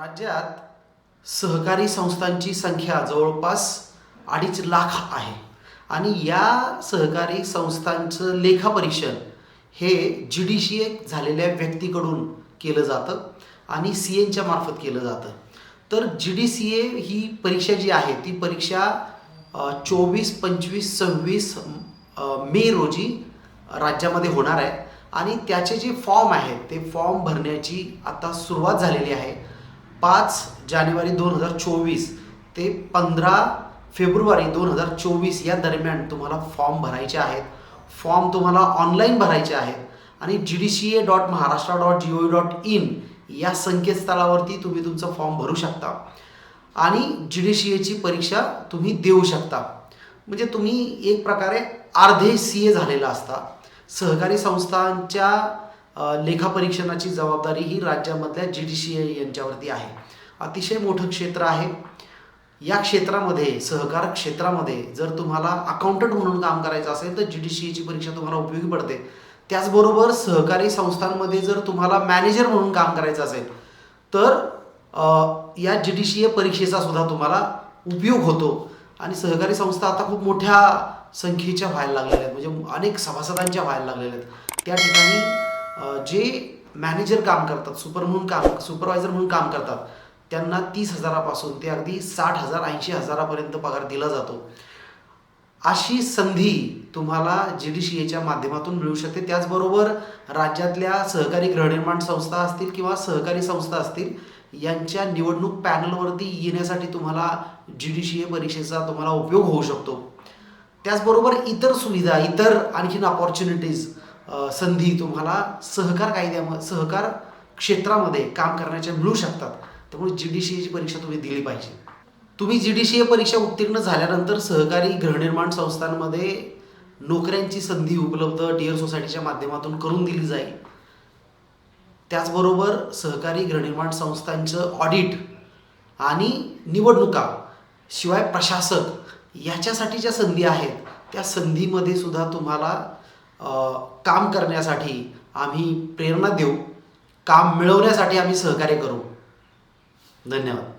राज्यात सहकारी संस्थांची संख्या जवळपास अडीच लाख आहे. आणि या सहकारी संस्थांचं लेखापरीक्षण हे जी डी सी ए झालेल्या व्यक्तीकडून केलं जातं आणि सी एनच्या मार्फत केलं जातं. तर जी डी सी ए ही परीक्षा जी आहे ती परीक्षा चोवीस पंचवीस सव्वीस मे रोजी राज्यामध्ये होणार आहे. आणि त्याचे जे फॉर्म आहेत ते फॉर्म भरण्याची आता सुरुवात झालेली आहे. पाच जानेवारी दोन हजार चोवीस ते पंधरा फेब्रुवारी दोन हजार चोवीस या दरम्यान तुम्हाला फॉर्म भरायचे आहेत. फॉर्म तुम्हाला ऑनलाईन भरायचे आहेत आणि G D C A dot Maharashtra dot G O dot in या संकेतस्थळावरती तुम्ही तुमचा फॉर्म भरू शकता. आणि जी डी सी एची परीक्षा तुम्ही देऊ शकता. म्हणजे तुम्ही एक प्रकारे अर्धे सी ए झालेला असता. सहकारी संस्थांच्या लेखापरीक्षणाची जबाबदारी ही राज्यामधल्या जी डी सी ए यांच्यावरती आहे. अतिशय मोठं क्षेत्र आहे. या क्षेत्रामध्ये सहकार क्षेत्रामध्ये जर तुम्हाला अकाउंटंट म्हणून काम करायचं असेल तर जी डी सी एची परीक्षा तुम्हाला उपयोगी पडते. त्याचबरोबर सहकारी संस्थांमध्ये जर तुम्हाला मॅनेजर म्हणून काम करायचं असेल तर या जी डी सी ए परीक्षेचा सुद्धा तुम्हाला उपयोग होतो. आणि सहकारी संस्था आता खूप मोठ्या संख्येच्या व्हायला लागलेल्या आहेत. म्हणजे अनेक सभासदांच्या व्हायला लागलेल्या आहेत. त्या ठिकाणी जे मॅनेजर काम करतात सुपर म्हणून काम सुपरवायझर म्हणून काम करतात त्यांना तीस हजारापासून ते अगदी साठ हजार ऐंशी हजारापर्यंत पगार दिला जातो. अशी संधी तुम्हाला जी डी सी एच्या माध्यमातून मिळू शकते. त्याचबरोबर राज्यातल्या सहकारी गृहनिर्माण संस्था असतील किंवा सहकारी संस्था असतील यांच्या निवडणूक पॅनलवरती येण्यासाठी तुम्हाला जी डी सी ए परीक्षेचा तुम्हाला उपयोग होऊ शकतो. त्याचबरोबर इतर सुविधा इतर आणखीन अपॉर्च्युनिटीज संधी तुम्हाला सहकार कायद्यामध्ये सहकार क्षेत्रामध्ये काम करण्याच्या मिळू शकतात. त्यामुळे जी डी सी एची परीक्षा तुम्ही दिली पाहिजे. तुम्ही जी डी सी ए परीक्षा उत्तीर्ण झाल्यानंतर सहकारी गृहनिर्माण संस्थांमध्ये नोकऱ्यांची संधी उपलब्ध डिअर सोसायटीच्या माध्यमातून करून दिली जाईल. त्याचबरोबर सहकारी गृहनिर्माण संस्थांचं ऑडिट आणि निवडणुका शिवाय प्रशासक याच्यासाठी ज्या संधी आहेत. त्या संधीमध्ये सुद्धा तुम्हाला काम करण्यासाठी आम्ही प्रेरणा देऊ. काम मिळवण्यासाठी आम्ही सहकार्य करू. धन्यवाद.